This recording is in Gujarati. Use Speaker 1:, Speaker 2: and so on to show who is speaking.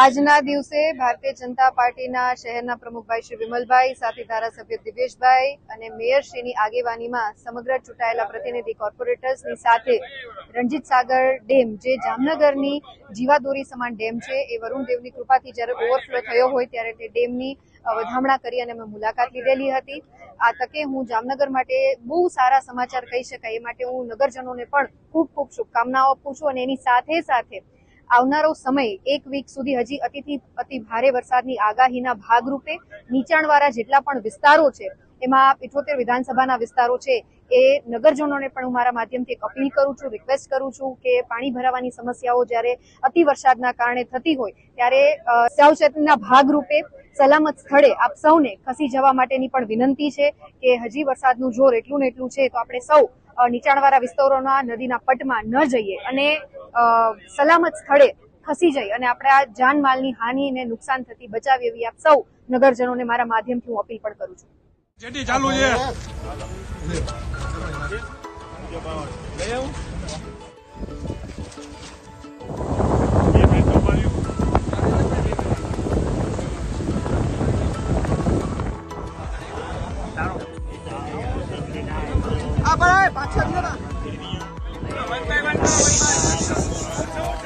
Speaker 1: આજના દિવસે ભારતીય જનતા પાર્ટીના શહેરના પ્રમુખભાઈ શ્રી વિમલભાઈ, સાથે ધારાસભ્ય દિવેશભાઈ અને મેયરશ્રીની આગેવાનીમાં સમગ્ર ચૂંટાયેલા પ્રતિનિધિ કોર્પોરેટર્સની સાથે રણજીત સાગર ડેમ, જે જામનગરની જીવાદોરી સમાન ડેમ છે, એ વરુણદેવની કૃપાથી જ્યારે ઓવરફ્લો થયો હોય ત્યારે તે ડેમની વધામણા કરી અને મેં મુલાકાત લીધેલી હતી. આ તકે હું જામનગર માટે બહુ સારા સમાચાર કહી શકાય, એ માટે હું નગરજનોને પણ ખૂબ ખૂબ શુભકામનાઓ આપું છું અને એની સાથે સાથે આવનારો સમય એક વીક સુધી હજી અતિથી અતિ ભારે વરસાદની આગાહીના ભાગરૂપે નીચાણવાળા જેટલા પણ વિસ્તારો છે, એમાં ઇઠોતેર વિધાનસભાના વિસ્તારો છે, એ નગરજનોને પણ હું મારા માધ્યમથી એક અપીલ કરું છું રિક્વેસ્ટ કરું છું કે પાણી ભરાવાની સમસ્યાઓ જ્યારે અતિ વરસાદના કારણે થતી હોય, ત્યારે સાવચેતીના ભાગરૂપે સલામત સ્થળે આપ સૌને ખસી જવા માટેની પણ વિનંતી છે કે હજી વરસાદનું જોર એટલું ને એટલું છે તો આપણે સૌ નીચાણવાળા વિસ્તારોના નદીના પટમાં ન જઈએ અને સલામત સ્થળે ખસી જઈ અને આપણે આ જાનમાલની હાનિ અને નુકસાન થતી બચાવી એવી આપ સૌ નગરજનોને મારા માધ્યમથી હું અપીલ પણ કરું છું.
Speaker 2: જેટી ચાલુ છે.